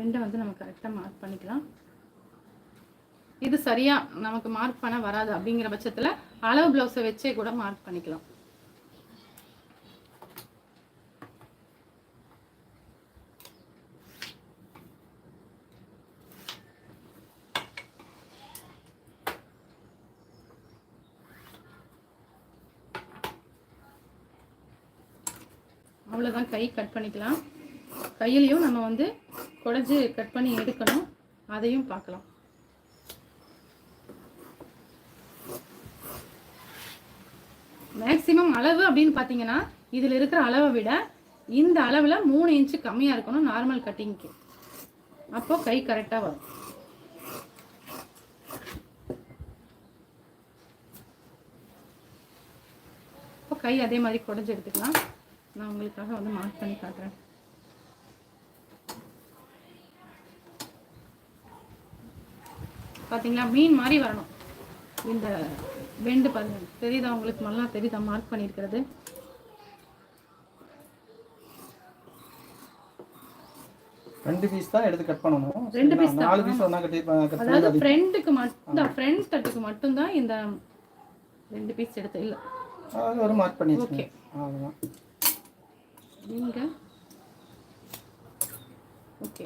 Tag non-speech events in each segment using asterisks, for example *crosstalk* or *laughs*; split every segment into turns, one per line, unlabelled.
ரெண்டை வந்து நம்ம கரெக்டாக மார்க் பண்ணிக்கலாம். இது சரியா நமக்கு மார்க் பண்ண வராது அப்படிங்கிற பட்சத்தில் அளவு ப்ளவுஸை வச்சே கூட மார்க் பண்ணிக்கலாம். அவ்வளோதான் கை கட் பண்ணிக்கலாம். கையிலையும் நம்ம வந்து குடஞ்சி கட் பண்ணி எடுக்கணும். அதையும் பார்க்கலாம். மேக்சிமம் அளவு அப்படின்னு பார்த்தீங்கன்னா இதில் இருக்கிற அளவை விட இந்த அளவில் மூணு இன்ச்சு கம்மியாக இருக்கணும் நார்மல் கட்டிங்க்கு அப்போ கை கரெக்டாக வரும். இப்போ கை அதே மாதிரி குடஞ்சி எடுத்துக்கலாம். நான் உங்களுக்காக வந்து மார்க் பண்ணி காட்டுறேன். பாத்தீங்களா? மீன் மாதிரி வரணும். இந்த பெண்டு பாருங்க. தெரியுதா உங்களுக்கு? நல்லா தெரியுதா? மார்க் பண்ணியிருக்கிறது.
ரெண்டு பீஸ் தான் எடுத்து கட் பண்ணணும்.
ரெண்டு? தான்,
நாலு பீஸ் கட்டி கட்
அதாவது
பண்ணி
ஃப்ரண்ட்டுக்கு மட்டும் ஃப்ரண்ட் தட்டுக்கு மட்டும்தான் இந்த ரெண்டு பீஸ் எடுத்து இல்லை.
அது ஒரு மார்க் பண்ணி. வச்சுக்கோங்க அவ்வளோதான்
நீங்க? ஓகே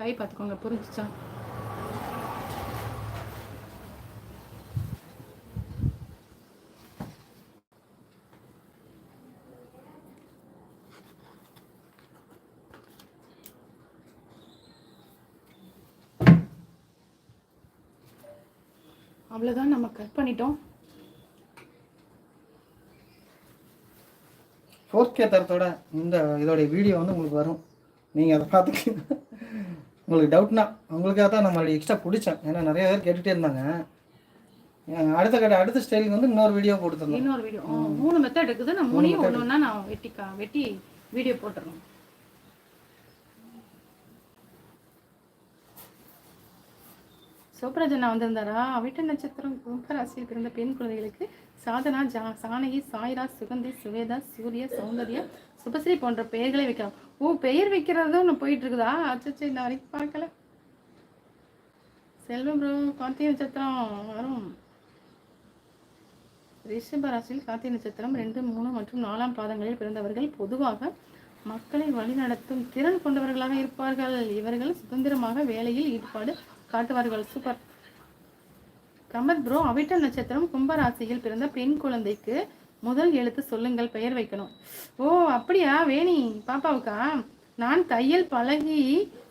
கை பார்த்துக்கோங்க. புரிஞ்சுச்சா? அவ்வளோதான் நம்ம கட் பண்ணிட்டோம்.
ஃபோர்த் கே தரத்தோட இந்த இதோடைய வீடியோ வந்து உங்களுக்கு வரும். நீங்கள் அதை பார்த்துக்க உங்களுக்கு டவுட்னா உங்களுக்காக தான் நம்ம எக்ஸ்ட்ரா பிடிச்சேன். ஏன்னா நிறைய பேர் கேட்டுகிட்டே இருந்தாங்க. அடுத்த கடை அடுத்த ஸ்டைலுக்கு வந்து இன்னொரு வீடியோ போட்டுருந்தோம்
இன்னொரு வீடியோ மூணு மெத்தட் இருக்குது. நான் மூணையும் ஒன்று நான் வெட்டி கா வெட்டி வீடியோ போட்டுறேன் சோப்ராஜனா வந்திருந்தாரா? அவிட்ட நட்சத்திரம் கும்பராசியில் பிறந்த பெண் குழந்தைகளுக்கு சாதனா ஜா சானகி சாய்ரா சுகந்தி சுவேதா சூர்யா சௌந்தர்யா சுபஸ்ரீ போன்ற பெயர்களை வைக்கலாம். ஓ பெயர் வைக்கிறதும் ஒன்று போயிட்டு இருக்குதா அச்சச்சோ இந்த வரைக்கும் பார்க்கல. செல்வம் ப்ரோ கார்த்திகை நட்சத்திரம் வரும். ரிஷப ராசியில் கார்த்திகை நட்சத்திரம் ரெண்டு மூணு மற்றும் நாலாம் பாதங்களில் பிறந்தவர்கள். பொதுவாக மக்களை வழிநடத்தும் திறன் கொண்டவர்களாக இருப்பார்கள். இவர்கள் சுதந்திரமாக வேலையில் ஈடுபாடு காட்டுவார்கள். சூப்பர் கமத் ப்ரோ அவிட்ட நட்சத்திரம் கும்பராசியில் பிறந்த பெண் குழந்தைக்கு முதல் எழுத்து சொல்லுங்கள் பெயர் வைக்கணும். ஓ அப்படியா? வேணி பாப்பாவுக்கா? நான் தையல் பழகி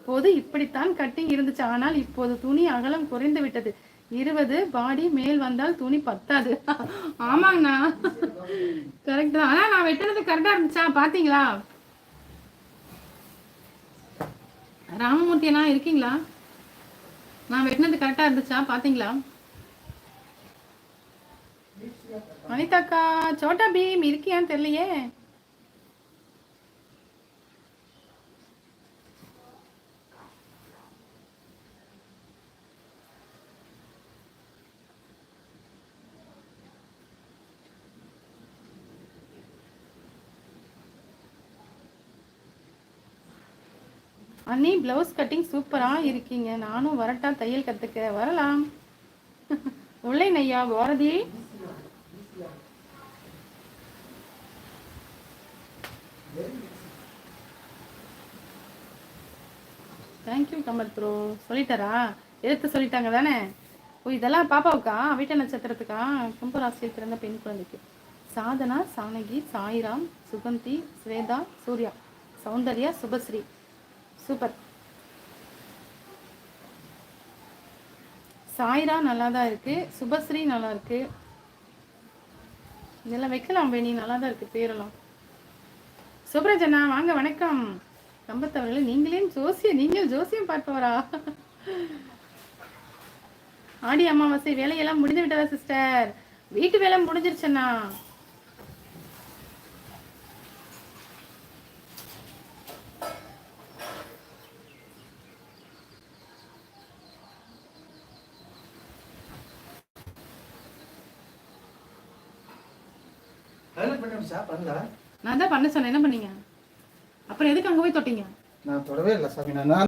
போது இப்படித்தான் கட்டிங் இருந்துச்சு. ஆனால் இப்போது துணி அகலம் குறைந்து விட்டது. இருபது பாடி மேல் வந்தால் துணி பத்தாது. *laughs* ஆமாங்கண்ணா. கரெக்ட் தான். ஆனா நான் வெட்டுறது கரெக்டா இருந்துச்சா? பாத்தீங்களா? ராமமூர்த்தி அண்ணா இருக்கீங்களா? நான் வெட்டினது கரெக்டா இருந்துச்சா? பாத்தீங்களா? அனிதாக்கா சோட்டா பீம் இருக்கியான்னு தெரியலையே. அண்ணி ப்ளவுஸ் கட்டிங் சூப்பராக இருக்கீங்க. நானும் வரட்டா தையல் கற்றுக்க வரலாம். உள்ளே நையா Bharathi. Thank you Kamal bro சொல்லிட்டாரா? எடுத்து சொல்லிட்டாங்க தானே? ஓ இதெல்லாம் பாப்பாவுக்கா? வீட்ட நட்சத்திரத்துக்கா? கும்பராசியில் பிறந்த பெண் குழந்தைக்கு. சாதனா சானகி சாய்ராம் சுகந்தி ஸ்வேதா சூர்யா. சௌந்தர்யா சுபஸ்ரீ. சூப்பர். சாய்ரா நல்லா தான் இருக்கு. சுபஸ்ரீ நல்லா இருக்கு. இதெல்லாம் வைக்கலாம் வேணி நல்லா தான் இருக்கு பேரெல்லாம். சுப்ரஜனா வாங்க வணக்கம். கம்பத்தவர்களே நீங்களே ஜோசியம் நீங்கள் ஜோசியம் பார்ப்பவரா? ஆடி அமாவாசை வேலையெல்லாம் முடிந்து விட்டதா சிஸ்டர்? வீட்டு வேலை முடிஞ்சிருச்சண்ணா.
பண்ணி முடிச்சா பண்ணல
நான் தான் பண்ண சொன்னேன். என்ன பண்ணீங்க? அப்புறம் எதுக்கு அங்கே போய் தொட்டீங்க?
நான் தொடவே இல்லை சாமி. நான்